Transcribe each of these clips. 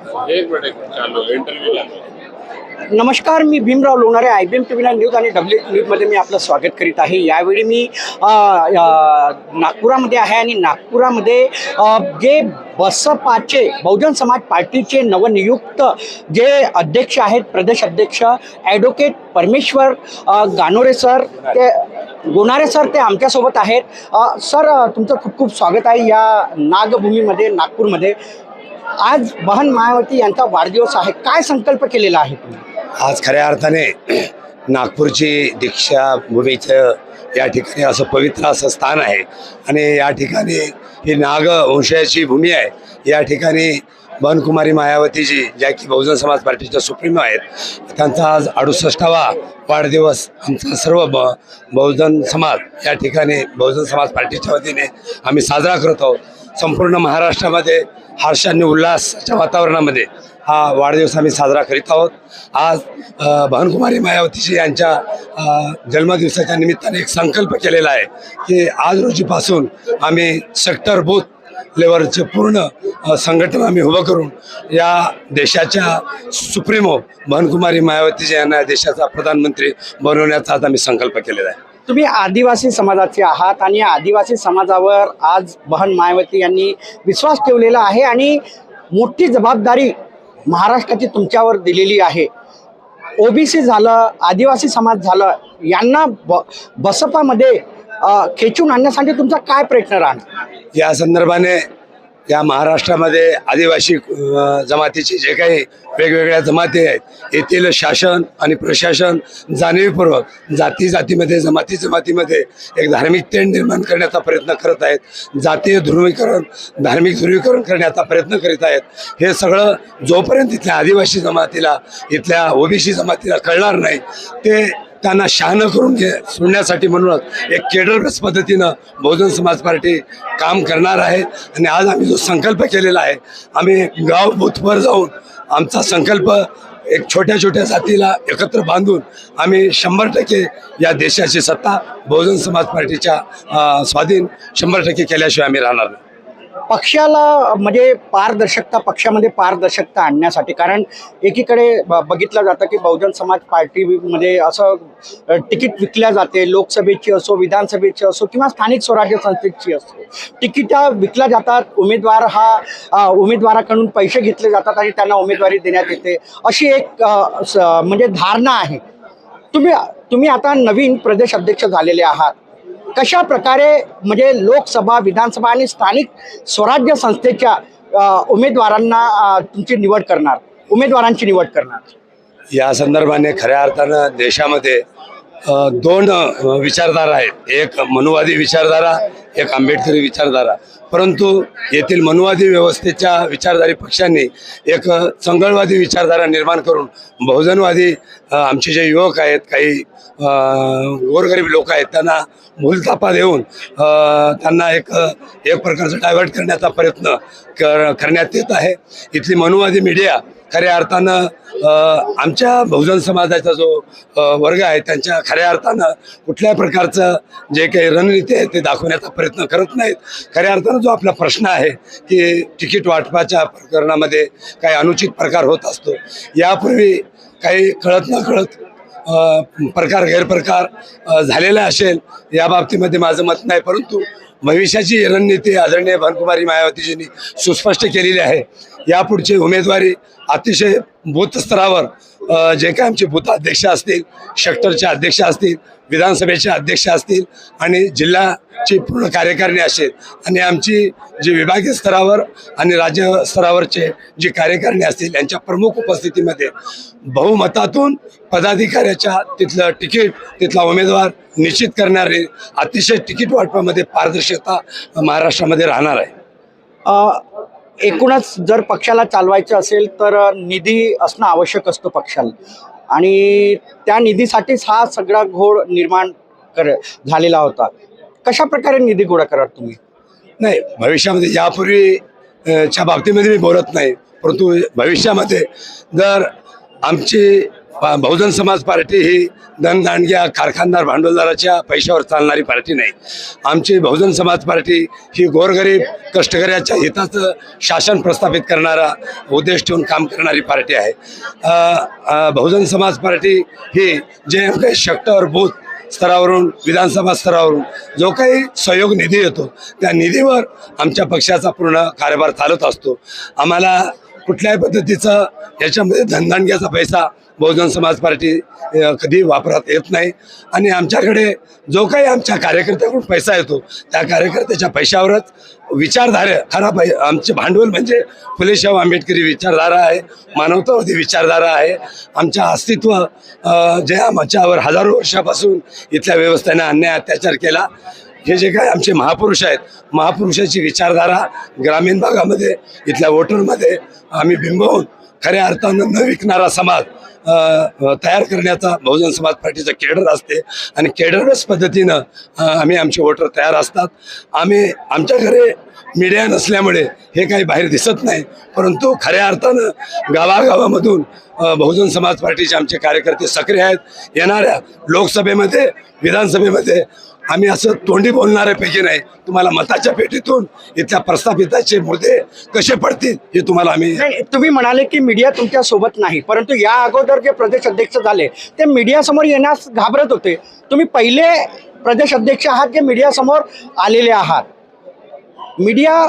एक मिनिट चालू इंटरव्ह्यू नमस्कार मी Bhimrao Lonare I B M T V news आणि डब्ल्यू न्यूजमध्ये मी आपलं स्वागत करीत आहे. यावेळी मी नागपुरामध्ये आहे आणि नागपुरामध्ये जे बसपाचे बहुजन समाज पार्टीचे नवनियुक्त जे अध्यक्ष आहेत प्रदेश अध्यक्ष ॲडव्होकेट परमेश्वर गानोरे सर ते गोणारे सर ते आमच्यासोबत आहेत. सर तुमचं खूप खूप स्वागत आहे या नागभूमीमध्ये नागपूरमध्ये. आज बहन मायावती यांचा वाढदिवस आहे. काय संकल्प केलेला आहे तुम्ही? आज खऱ्या अर्थाने नागपूरची दीक्षाभूमीचं या ठिकाणी असं पवित्र असं स्थान आहे. आणि या ठिकाणी ही नागवंशयाची भूमी आहे. या ठिकाणी बनकुमारी मायावतीजी ज्या की बहुजन समाज पार्टीच्या सुप्रीमो आहेत त्यांचा आज अडुसष्टावा वाढदिवस आमचा सर्व ब बहुजन समाज या ठिकाणी बहुजन समाज पार्टीच्या वतीने आम्ही साजरा करत आहोत. संपूर्ण महाराष्ट्रामध्ये हर्ष आणि उल्हासाच्या वातावरणामध्ये हा वाढदिवस आम्ही साजरा करीत आहोत. आज भानकुमारी मायावतीजी यांच्या जन्मदिवसाच्या निमित्ताने एक संकल्प केलेला आहे की आज रोजीपासून आम्ही सेक्टर बूथ लेवलचे पूर्ण संघटन आम्ही उभं करून या देशाच्या सुप्रीमो भानकुमारी मायावतीजी यांना देशाचा प्रधानमंत्री बनवण्याचा आज आम्ही संकल्प केलेला आहे. तुम्ही आदिवासी समाजाचे आहात आणि आदिवासी समाजावर आज बहन मायावती यांनी विश्वास ठेवलेला आहे आणि मोठी जबाबदारी महाराष्ट्राची तुमच्यावर दिलेली आहे. ओबीसी झालं आदिवासी समाज झालं यांना ब बसपामध्ये खेचून आणण्यासाठी तुमचा काय प्रयत्न राहणार? या संदर्भाने या महाराष्ट्रामध्ये आदिवासी जमातीचे जे काही वेगवेगळ्या जमाती आहेत येथील शासन आणि प्रशासन जाणीवपूर्वक जाती जातीमध्ये जमाती जमातीमध्ये एक धार्मिक तेण निर्माण करण्याचा प्रयत्न करत आहेत. जातीय ध्रुवीकरण धार्मिक ध्रुवीकरण करण्याचा प्रयत्न करीत आहेत. हे सगळं जोपर्यंत इथल्या आदिवासी जमातीला इथल्या ओबीसी जमातीला कळणार नाही ते त्यांना शहाणं करून घे. सोडण्यासाठी म्हणूनच एक केडरबेस पद्धतीनं बहुजन समाज पार्टी काम करणार आहे. आणि आज आम्ही जो संकल्प केलेला आहे आम्ही गाव बुथवर जाऊन आमचा संकल्प एक छोट्या छोट्या जातीला एकत्र बांधून आम्ही शंभर टक्के या देशाची सत्ता बहुजन समाज पार्टीच्या स्वाधीन शंभर टक्के केल्याशिवाय आम्ही राहणार नाही. पक्षाला म्हणजे पारदर्शकता पक्षामध्ये पारदर्शकता आणण्यासाठी. कारण एकीकडे ब- बघितलं जातं की बहुजन समाज पार्टीमध्ये असं तिकीट विकल्या जाते. लोकसभेची असो विधानसभेची असो किंवा स्थानिक स्वराज्य संस्थेची असो. तिकिटा विकल्या जातात. उमेदवार हा उमेदवाराकडून पैसे घेतले जातात आणि त्यांना उमेदवारी देण्यात येते. अशी एक स- म्हणजे धारणा आहे. तुम्ही तुम्ही आता नवीन प्रदेश अध्यक्ष झालेले आहात. कशा प्रकारे म्हणजे लोकसभा विधानसभा आणि स्थानिक स्वराज्य संस्थेच्या उमेदवारांना तुमची निवड करणार उमेदवारांची निवड करणार? या संदर्भाने खऱ्या अर्थानं देशामध्ये दोन विचारधारा आहेत. एक मनुवादी विचारधारा एक आंबेडकरी विचारधारा. परंतु येथील मनुवादी व्यवस्थेच्या विचारधारी पक्षांनी एक चंगळवादी विचारधारा निर्माण करून बहुजनवादी आमचे जे युवक आहेत काही गोरगरीब लोक आहेत त्यांना भूलथापा देऊन त्यांना एक एक प्रकारचं डायव्हर्ट करण्याचा प्रयत्न कर करण्यात येत आहे. इथली मनुवादी मीडिया खऱ्या अर्थानं आमच्या बहुजन समाजाचा जो वर्ग आहे त्यांच्या खऱ्या अर्थानं कुठल्या प्रकारचं जे काही रणनीती आहे ते दाखवण्याचा प्रयत्न करत नाहीत. खऱ्या अर्थानं जो आपला प्रश्न आहे की तिकीट वाटपाच्या प्रकरणामध्ये काही अनुचित प्रकार होत असतो यापूर्वी काही कळत न कळत प्रकार गैरप्रकार झालेला असेल या बाबतीमध्ये माझं मत नाही. परंतु भविष्याची रणनीती आदरणीय भानकुमारी मायावतीजींनी सुस्पष्ट केलेली आहे. यापुढची उमेदवारी अतिशय बूथस्तरावर जे काय आमचे भूताध्यक्ष असतील सेक्टरचे अध्यक्ष असतील विधानसभेचे अध्यक्ष असतील आणि जिल्ह्याची पूर्ण कार्यकारिणी असेल आणि आमची जी विभागीय स्तरावर आणि राज्य स्तरावरचे जी कार्यकारिणी असतील यांच्या प्रमुख उपस्थितीमध्ये बहुमतातून पदाधिकाऱ्याच्या तिथलं तिकीट तिथला उमेदवार निश्चित करणारे अतिशय तिकीट वाटपामध्ये पारदर्शकता महाराष्ट्रामध्ये राहणार आहे. एकूणच जर पक्षाला चालवायचं असेल तर निधी असणं आवश्यक असतं पक्षाला. आणि त्या निधीसाठीच हा सगळा घोळ निर्माण कर झालेला होता. कशा प्रकारे निधी गोळा कराल तुम्ही? नाही भविष्यामध्ये यापूर्वी च्या बाबतीमध्ये मी बोलत नाही परंतु भविष्यामध्ये जर आमची बहुजन समाज पार्टी ही धनदांडग्या कारखानदार भांडवलदाराच्या पैशावर चालणारी पार्टी नाही. आमची बहुजन समाज पार्टी ही गोरगरीब कष्टकऱ्याच्या हिताचं शासन प्रस्थापित करणारा उद्देश ठेवून काम करणारी पार्टी आहे. बहुजन समाज पार्टी ही जे काही शक्तावर बूथ स्तरावरून विधानसभा स्तरावरून जो काही सहयोग निधी येतो त्या निधीवर आमच्या पक्षाचा पूर्ण कारभार चालत असतो. आम्हाला कुठल्याही पद्धतीचं याच्यामध्ये धनदांडग्याचा पैसा बहुजन समाज पार्टी कधी वापरात येत नाही. आणि आमच्याकडे जो काही आमच्या कार्यकर्त्याकडून पैसा येतो त्या कार्यकर्त्याच्या पैशावरच विचारधारा खरा पै आमचे भांडवल म्हणजे फुले आंबेडकरी विचारधारा आहे मानवतावादी विचारधारा आहे. आमच्या अस्तित्व जे आमच्यावर हजारो वर्षापासून इथल्या व्यवस्थेने अन्याय अत्याचार केला हे जे काय आमचे महापुरुष आहेत महापुरुषाची विचारधारा ग्रामीण भागामध्ये इथल्या वोटरमध्ये आम्ही बिंबवून खऱ्या अर्थानं न विकणारा समाज तयार करण्याचा बहुजन समाज पार्टीचं केडर असते आणि केडरच पद्धतीनं आम्ही आमचे वोटर तयार असतात. आम्ही आमच्याकडे मीडिया नसल्यामुळे हे काही बाहेर दिसत नाही. परंतु खऱ्या अर्थानं गावागावामधून बहुजन समाज पार्टीचे आमचे कार्यकर्ते सक्रिय आहेत. येणाऱ्या लोकसभेमध्ये विधानसभेमध्ये आम्ही असं तोंडी बोलणाऱ्यापैकी नाही तुम्हाला मताच्या पेटीतून इथल्या प्रस्थापिताचे मुद्दे कसे पडतील हे तुम्हाला आम्ही तुम्ही म्हणाले की मीडिया तुमच्यासोबत नाही परंतु या अगोदर जे प्रदेश अध्यक्ष झाले ते मीडियासमोर येण्यास घाबरत होते. तुम्ही पहिले प्रदेश अध्यक्ष आहात जे मीडियासमोर आलेले आहात. मीडिया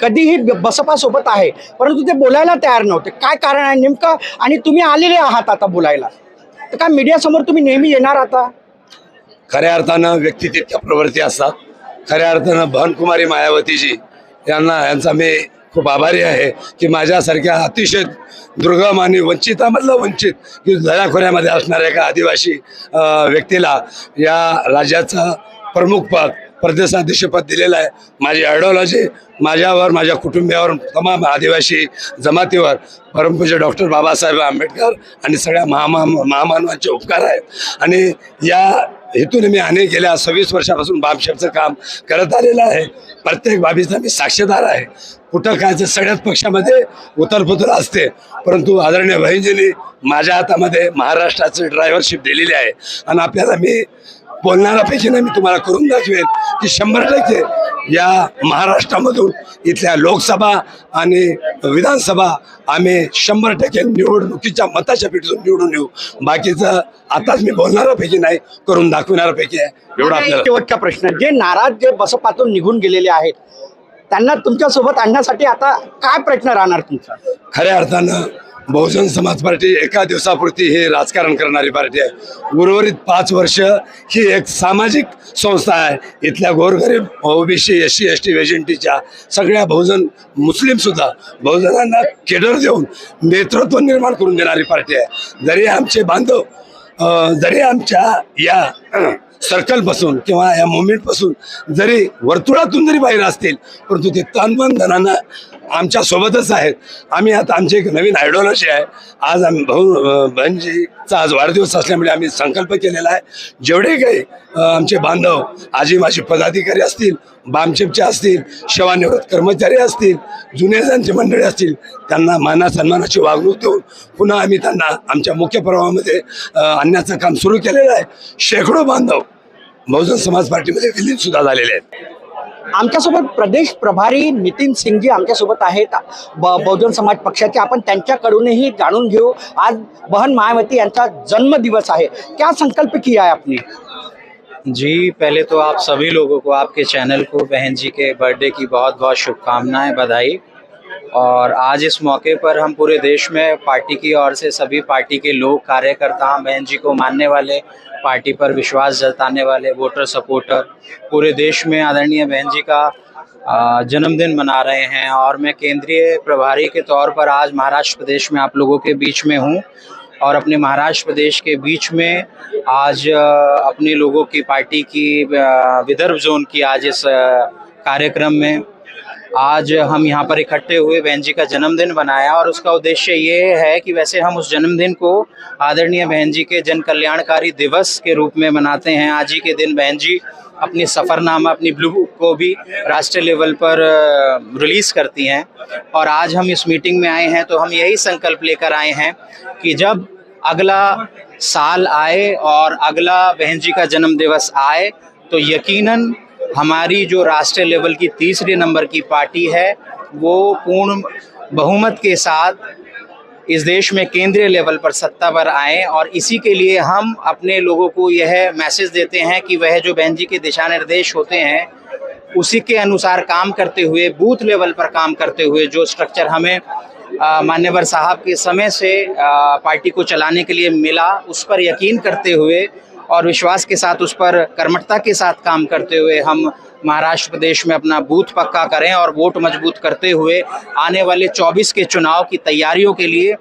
कधीही बसपासोबत आहे परंतु ते बोलायला तयार नव्हते. काय कारण आहे नेमकं? आणि तुम्ही आलेले आहात आता बोलायला. तर काय मीडियासमोर तुम्ही नेहमी येणार आता? खऱ्या अर्थानं व्यक्ती तितक्या प्रवृत्ती असतात. खऱ्या अर्थानं भवनकुमारी मायावतीजी यांना यांचा मी खूप आभारी आहे की माझ्यासारख्या अतिशय दुर्गम आणि वंचितामधलं वंचित की दऱ्याखोऱ्यामध्ये असणाऱ्या एका आदिवासी व्यक्तीला या राज्याचं प्रमुख पद प्रदेशाध्यक्षपद दिलेलं आहे. माझी आयडिओलॉजी माझ्यावर माझ्या कुटुंबियावर तमाम आदिवासी जमातीवर परमपूज्य डॉक्टर बाबासाहेब आंबेडकर आणि सगळ्या महामा महामानवांचे उपकार आहेत. आणि या हेतून मी अनेक गेल्या सव्वीस वर्षापासून बापशेपचं काम करत आलेलं आहे. प्रत्येक बाबीचा मी साक्षीदार आहे. कुठं काय तर सगळ्याच पक्षामध्ये उतरपुतर असते. परंतु आदरणीय बहिणजींनी माझ्या हातामध्ये महाराष्ट्राचं ड्रायव्हरशिप दिलेली आहे. आणि आपल्याला मी बोलणाऱ्यापैकी नाही मी तुम्हाला करून दाखवेन की शंभर टक्के या महाराष्ट्रामधून इथल्या लोकसभा आणि विधानसभा आम्ही शंभर टक्के निवडणुकीच्या मताच्या पिठीतून निवडून येऊ. बाकीचं आताच मी बोलणाऱ्यापैकी नाही करून दाखवणाऱ्यापैकी आहे. एवढं आपल्याला शेवटचा प्रश्न जे नाराज जे बसपातून निघून गेलेले आहेत त्यांना तुमच्यासोबत आणण्यासाठी आता काय प्रयत्न राहणार तुमचा? खऱ्या अर्थानं बहुजन समाज पार्टी एका दिवसापुरती हे राजकारण करणारी पार्टी आहे. उर्वरित पाच वर्ष ही एक सामाजिक संस्था आहे. इथल्या गोरगरीब OBC S C S T वेजेंटीच्या सगळ्या बहुजन मुस्लिमसुद्धा बहुजनांना केडर देऊन नेतृत्व निर्माण करून देणारी पार्टी आहे. जरी आमचे बांधव जरी आमच्या या सर्कलपासून किंवा या मुवमेंटपासून जरी वर्तुळातून जरी बाहेर असतील परंतु ते तनमन धनानं आमच्या सोबतच आहेत. आम्ही आता आमची एक नवीन आयडॉल असे आहे. आज आम्ही भाऊ अ, बहिणजीचा आज वाढदिवस असल्यामुळे आम्ही संकल्प केलेला आहे. जेवढे काही आमचे बांधव आजी माझे पदाधिकारी असतील बामचेपचे असतील सेवानिवृत्त कर्मचारी असतील जुनेजांची मंडळी असतील त्यांना माना सन्मानाची वागणूक देऊन पुन्हा आम्ही त्यांना आमच्या मुख्य प्रवाहामध्ये आणण्याचं काम सुरू केलेलं आहे. शेकडो बांधव बहुजन समाज पार्टीमध्ये विलीन सुद्धा झालेले आहेत. आमच्यासोबत प्रदेश प्रभारी नितीन सिंगजी आमच्यासोबत आहेत. ब बहुजन समाज पक्षाचे. आपण त्यांच्याकडूनही जाणून घेऊ. आज बहन मायावती यांचा जन्मदिवस आहे. क्या संकल्प किया है आपने? जी पहले तो आप सभी लोगों को आपके चैनल को बहन जी के बर्थडे की बहुत बहुत शुभकामनाएँ बधाई। और आज इस मौके पर हम पूरे देश में पार्टी की ओर से सभी पार्टी के लोग कार्यकर्ता बहन जी को मानने वाले पार्टी पर विश्वास जताने वाले वोटर सपोर्टर पूरे देश में आदरणीय बहन जी का जन्मदिन मना रहे हैं और मैं केंद्रीय प्रभारी के तौर पर आज महाराष्ट्र प्रदेश में आप लोगों के बीच में हूँ और अपने महाराष्ट्र प्रदेश के बीच में आज अपने लोगों की पार्टी की विदर्भ जोन की आज इस कार्यक्रम में आज हम यहाँ पर इकट्ठे हुए, बहन जी का जन्मदिन बनाया और उसका उद्देश्य ये है कि वैसे हम उस जन्मदिन को आदरणीय बहन जी के जन कल्याणकारी दिवस के रूप में मनाते हैं। आज ही के दिन बहन जी अपनी सफ़रनामा, अपनी ब्लू बुक को भी राष्ट्रीय लेवल पर रिलीज़ करती हैं और आज हम इस मीटिंग में आए हैं तो हम यही संकल्प लेकर आए हैं कि जब अगला साल आए और अगला बहन जी का जन्म दिवस आए तो यकीनन हमारी जो राष्ट्रीय लेवल की तीसरे नंबर की पार्टी है वो पूर्ण बहुमत के साथ इस देश में केंद्रीय लेवल पर सत्ता पर आए और इसी के लिए हम अपने लोगों को यह मैसेज देते हैं कि वह जो बहन जी के दिशा निर्देश होते हैं उसी के अनुसार काम करते हुए बूथ लेवल पर काम करते हुए जो स्ट्रक्चर हमें मान्यवर साहब के समय से अ, पार्टी को चलाने के लिए मिला उस पर यकीन करते हुए और विश्वास के साथ उस पर कर्मठता के साथ काम करते हुए हम महाराष्ट्र प्रदेश में अपना बूथ पक्का करें और वोट मज़बूत करते हुए आने वाले 24 के चुनाव की तैयारियों के लिए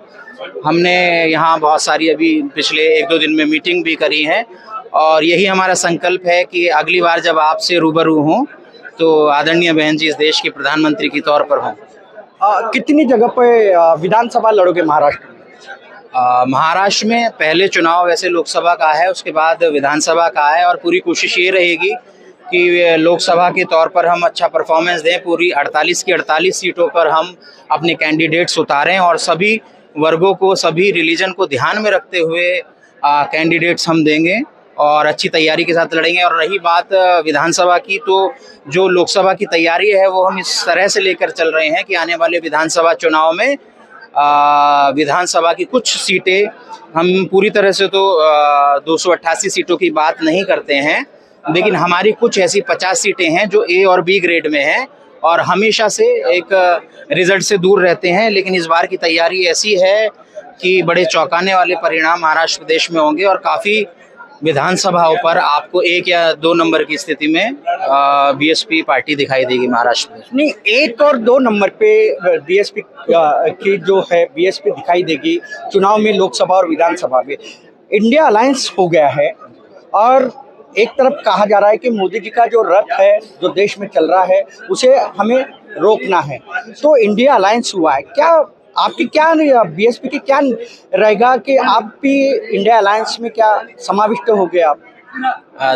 हमने यहाँ बहुत सारी अभी पिछले एक दो दिन में मीटिंग भी करी है और यही हमारा संकल्प है कि अगली बार जब आपसे रूबरू हों तो आदरणीय बहन जी इस देश के प्रधानमंत्री के तौर पर हों। कितनी जगह पे अ, विधानसभा लड़ोगे महाराष्ट्र महाराष्ट्र में पहले चुनाव वैसे लोकसभा का है, उसके बाद विधानसभा का है और पूरी कोशिश ये रहेगी कि लोकसभा के तौर पर हम अच्छा परफॉर्मेंस दें। पूरी 48 की 48 सीटों पर हम अपने कैंडिडेट्स उतारें और सभी वर्गों को, सभी रिलीजन को ध्यान में रखते हुए कैंडिडेट्स हम देंगे और अच्छी तैयारी के साथ लड़ेंगे। और रही बात विधानसभा की तो जो लोकसभा की तैयारी है, वो हम इस तरह से लेकर चल रहे हैं कि आने वाले विधानसभा चुनाव में विधानसभा की कुछ सीटें हम पूरी तरह से तो दो सौ अट्ठासी सीटों की बात नहीं करते हैं, लेकिन हमारी कुछ ऐसी पचास सीटें हैं जो ए और बी ग्रेड में हैं और हमेशा से एक रिज़ल्ट से दूर रहते हैं, लेकिन इस बार की तैयारी ऐसी है कि बड़े चौंकाने वाले परिणाम महाराष्ट्र प्रदेश में होंगे और काफ़ी विधानसभाओं पर आपको एक या दो नंबर की स्थिति में बीएसपी पार्टी दिखाई देगी महाराष्ट्र में। नहीं, एक और दो नंबर पे बीएसपी की जो है बीएसपी दिखाई देगी चुनाव में, लोकसभा और विधानसभा में। इंडिया अलायंस हो गया है और एक तरफ़ कहा जा रहा है कि मोदी जी का जो रथ है, जो देश में चल रहा है, उसे हमें रोकना है। तो इंडिया अलायंस हुआ है। क्या आपकी क्या बीएसपी की क्या रहेगा कि आप भी इंडिया अलायंस में क्या समाविष्ट हो गए आप?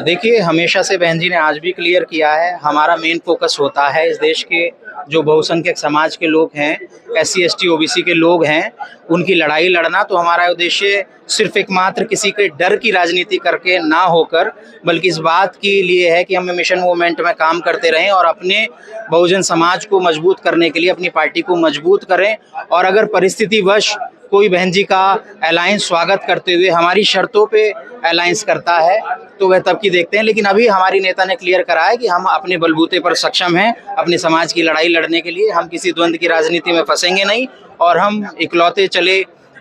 देखिए, हमेशा से बहन जी ने आज भी क्लियर किया है, हमारा मेन फोकस होता है इस देश के जो बहुसंख्यक समाज के लोग हैं S C S T O B C के लोग हैं, उनकी लड़ाई लड़ना तो हमारा उद्देश्य सिर्फ़ एकमात्र किसी के डर की राजनीति करके ना होकर, बल्कि इस बात के लिए है कि हम मिशन मूवमेंट में काम करते रहें और अपने बहुजन समाज को मज़बूत करने के लिए, अपनी पार्टी को मज़बूत करें और अगर परिस्थितिवश कोई बहन जी का अलायंस स्वागत करते हुए हमारी शर्तों पे अलायंस करता है तो वह तब की देखते हैं। लेकिन अभी हमारी नेता ने क्लियर करा है कि हम अपने बलबूते पर सक्षम हैं, अपने समाज की लड़ाई लड़ने के लिए। हम किसी द्वंद्व की राजनीति में फंसेंगे नहीं और हम इकलौते चले,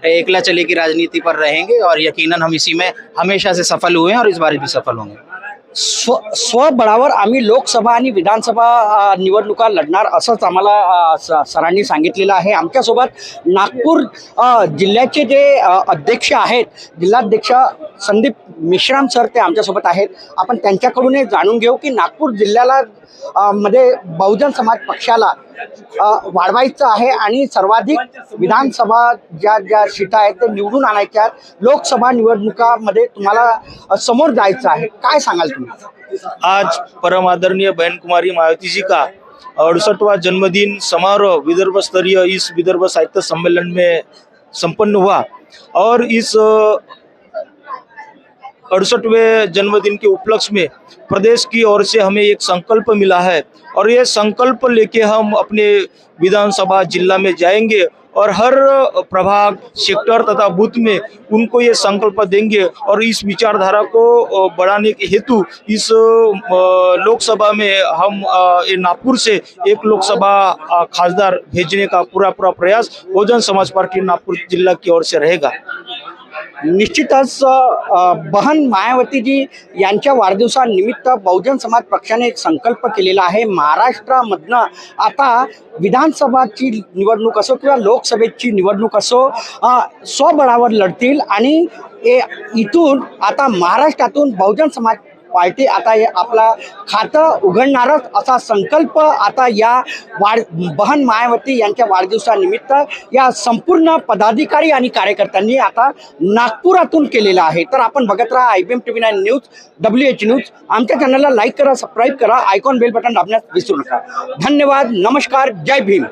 एकला चले की राजनीति पर रहेंगे और यकीनन हम इसी में हमेशा से सफल हुए हैं और इस बार भी सफल होंगे। स्व स्वबळावर आम्ही लोकसभा आणि विधानसभा निवडणुका लढणार असंच आम्हाला स- सरांनी सांगितलेलं आहे. आमच्यासोबत नागपूर जिल्ह्याचे जे अध्यक्ष आहेत जिल्हाध्यक्ष संदीप मिश्राम सर ते आमच्यासोबत आहेत. आपण त्यांच्याकडूनही जाणून घेऊ की नागपूर जिल्ह्याला मध्ये बहुजन समाज पक्षाला वाढवायचं आहे आणि सर्वाधिक विधानसभा ज्या ज्या सीटा आहेत ते निवडून आणायच्या आहेत. लोकसभा निवडणुकामध्ये तुम्हाला समोर जायचं आहे काय सांगाल तुम्ही आज परम आदरणीय मायावतीजी का अड़सठवा जन्मदिन समारोह विदर्भ स्तरीय इस विदर्भ साहित्य सम्मेलन में संपन्न हुआ और इस अड़सठवें जन्मदिन के उपलक्ष्य में प्रदेश की ओर से हमें एक संकल्प मिला है और ये संकल्प लेके हम अपने विधानसभा जिला में जाएँगे और हर प्रभाग सेक्टर तथा बूथ में उनको ये संकल्प देंगे और इस विचारधारा को बढ़ाने के हेतु इस लोकसभा में हम नागपुर से एक लोकसभा खासदार भेजने का पूरा पूरा प्रयास बहुजन समाज पार्टी नागपुर जिला की ओर से रहेगा। निश्चितच बहन मायावतीजी यांच्या वाढदिवसानिमित्त बहुजन समाज पक्षाने एक संकल्प केलेला आहे. महाराष्ट्रामधनं आता विधानसभाची निवडणूक असो किंवा लोकसभेची निवडणूक असो स्वबळावर लढतील आणि ए इथून आता महाराष्ट्रातून बहुजन समाज पार्टी आता हे आपला खातं उघडणारच असा संकल्प आता या वाढ बहन मायावती यांच्या वाढदिवसानिमित्त या संपूर्ण पदाधिकारी आणि कार्यकर्त्यांनी आता नागपुरातून केलेला आहे. तर आपण बघत राहा I B M T V nine news W H news. आमच्या चॅनलला लाईक करा सबस्क्राईब करा आयकॉन बेल बटन दाबण्यास विसरू नका. धन्यवाद नमस्कार जय भीम.